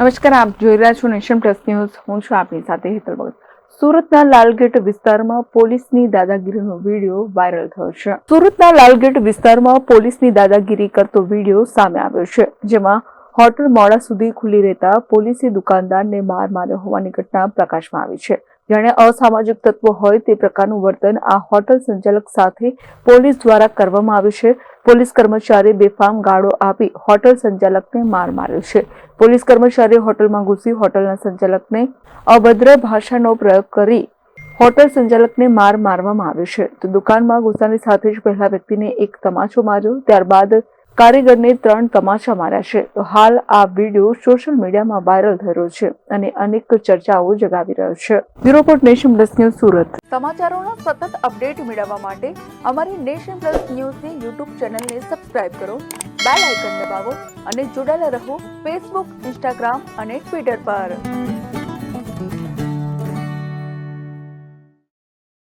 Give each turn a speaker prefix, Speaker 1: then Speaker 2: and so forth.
Speaker 1: નમસ્કાર, આપ જોઈ રહ્યા છો નેશન પ્લસ ન્યૂઝ. હું છું આપની સાથે હેતલ ભગત. સુરતના લાલગેટ વિસ્તારમાં પોલીસની દાદાગીરીનો વીડિયો વાયરલ થયો છે. સુરતના લાલગેટ વિસ્તારમાં પોલીસની દાદાગીરી કરતો વીડિયો સામે આવ્યો છે, જેમાં હોટલ મોડા સુધી ખુલ્લી રહેતા પોલીસે દુકાનદારને માર માર્યો હોવાની ઘટના પ્રકાશમાં આવી છે. જાણે અસામાજિક તત્વો હોય તે પ્રકારનું વર્તન આ હોટલ સંચાલક સાથે પોલીસ દ્વારા કરવામાં આવ્યું છે. પોલીસ કર્મચારી બેફામ ગાળો આપી હોટલ સંચાલકને માર માર્યો છે. પોલીસ કર્મચારીએ હોટલમાં ઘૂસી હોટલના સંચાલકને અભદ્ર ભાષાનો પ્રયોગ કરી હોટલ સંચાલકને માર મારવામાં આવ્યો છે. તો દુકાનમાં ઘૂસવાની સાથે જ પહેલા વ્યક્તિને એક તમાચો માર્યો, ત્યારબાદ કારીગરને ત્રણ તમાચા માર્યા છે. તો હાલ આ વીડિયો સોશિયલ મીડિયામાં વાયરલ રહ્યો છે અને અનેક ચર્ચાઓ જગાવી રહ્યો છે. Bureau report nation plus news Surat. સમાચારોના સતત અપડેટ મેળવવા માટે અમારી નેશન પ્લસ ન્યૂઝની યુટ્યુબ ચેનલને સબસ્ક્રાઇબ કરો, બેલ આઇકન દબાવો અને જોડાયેલા રહો ફેસબુક, ઇન્સ્ટાગ્રામ અને ટ્વિટર પર.